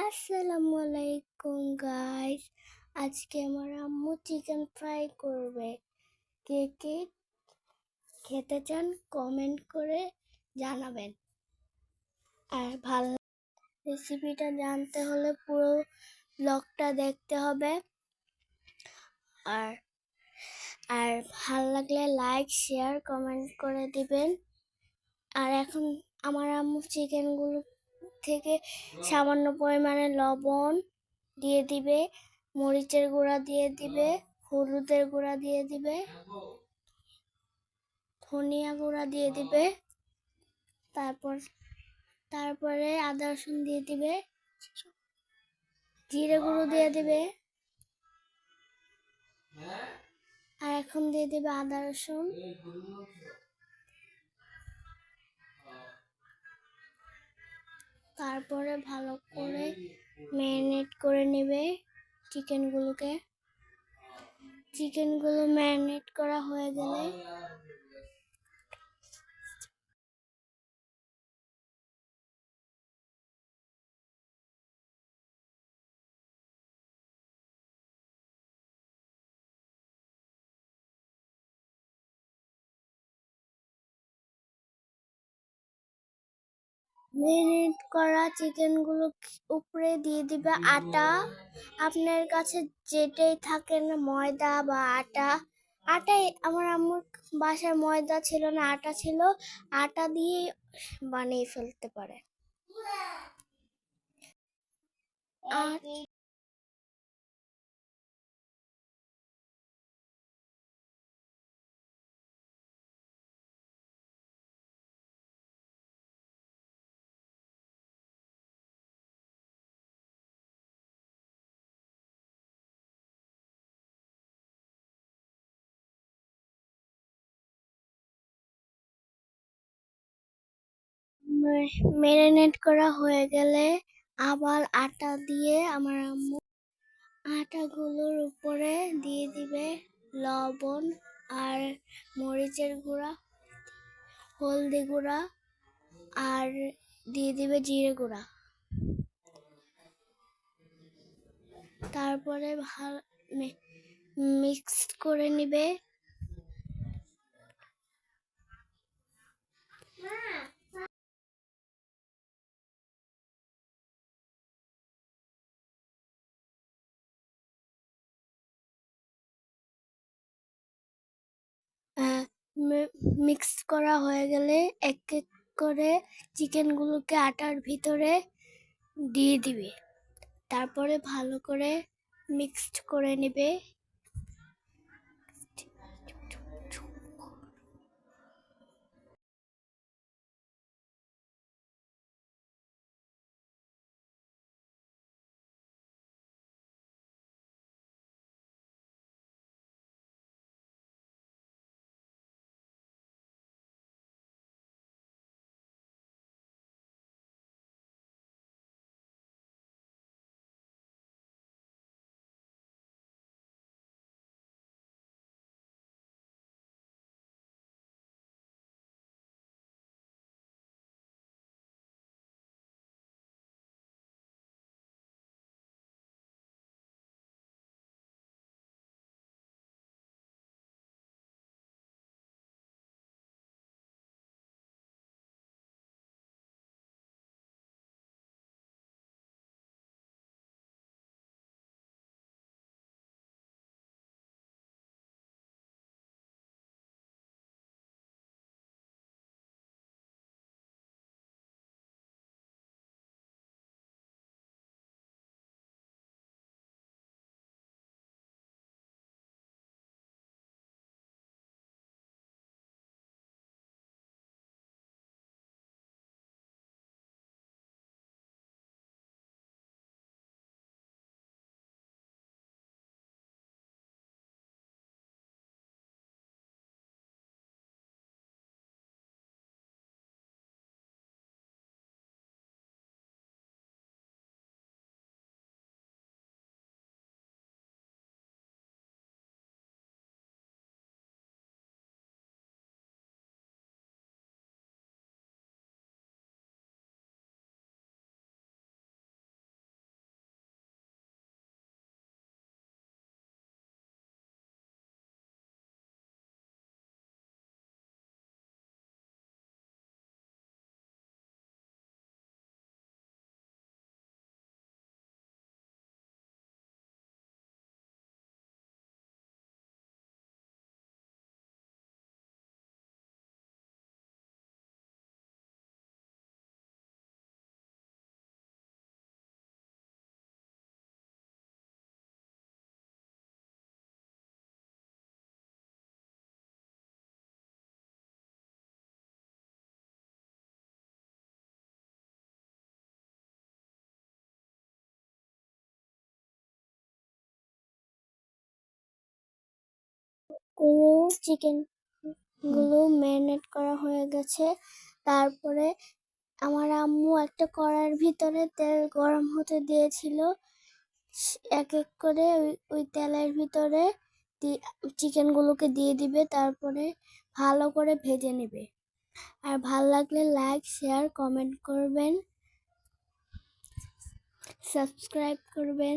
আসসালামু আলাইকুম গাইস আজকে আমার আম্মু চিকেন ফ্রাই করবে। কে কে খেতে চান কমেন্ট করে জানাবেন। আর ভালো রেসিপিটা জানতে হলে পুরো ব্লগটা দেখতে হবে। আর আর ভালো লাগলে লাইক শেয়ার কমেন্ট করে দিবেন। আর এখন আমার আম্মু চিকেনগুলো থেকে সামান্য পরিমাণে লবণ দিয়ে দিবে, মরিচের গুঁড়া দিয়ে দিবে, হলুদের গুঁড়া দিয়ে দিবে, ধনিয়া গুঁড়া দিয়ে দিবে, তারপর, তারপরে আদা রসুন দিয়ে দিবে, জিরে গুঁড়ো দিয়ে দিবে, আর এখন দিয়ে দিবে আদা রসুন। তারপরে ভালো করে ম্যারিনেট করে নেবে চিকেনগুলোকে। চিকেনগুলো ম্যারিনেট করা হয়ে গেলে ম্যারিনেট করা চিকেনগুলো উপরে দিয়ে দিবে আটা। আপনার কাছে যেটাই থাকে না ময়দা বা আটা। আটাই আমার আম্মুর বাসায় ময়দা ছিল না আটা ছিল। আটা দিয়ে বানিয়ে ফেলতে পারে। ম্যারিনেট করা হয়ে গেলে আবার আটা দিয়ে আমার আম্মু আটাগুলোর উপরে দিয়ে দিবে লবণ আর মরিচের গুঁড়া, হলদি গুঁড়া আর দিয়ে দিবে জিরে গুঁড়া। তারপরে ভালো মিক্সড করে নিবে মিক্স করা হয়ে গেলে এক এক করে চিকেনগুলোকে আটার ভিতরে দিয়ে দিবে। তারপরে ভালো করে মিক্সড করে নেবে। গুলো চিকেনগুলো ম্যারিনেট করা হয়ে গেছে। তারপরে আমার আম্মু একটা কড়াইয়ের ভিতরে তেল গরম হতে দিয়েছিল। এক এক করে ওই তেলের ভিতরে চিকেন গুলোকে দিয়ে দিবে, তারপরে ভালো করে ভেজে নেবে। আর ভালো লাগলে লাইক শেয়ার কমেন্ট করবেন। সাবস্ক্রাইব করবেন।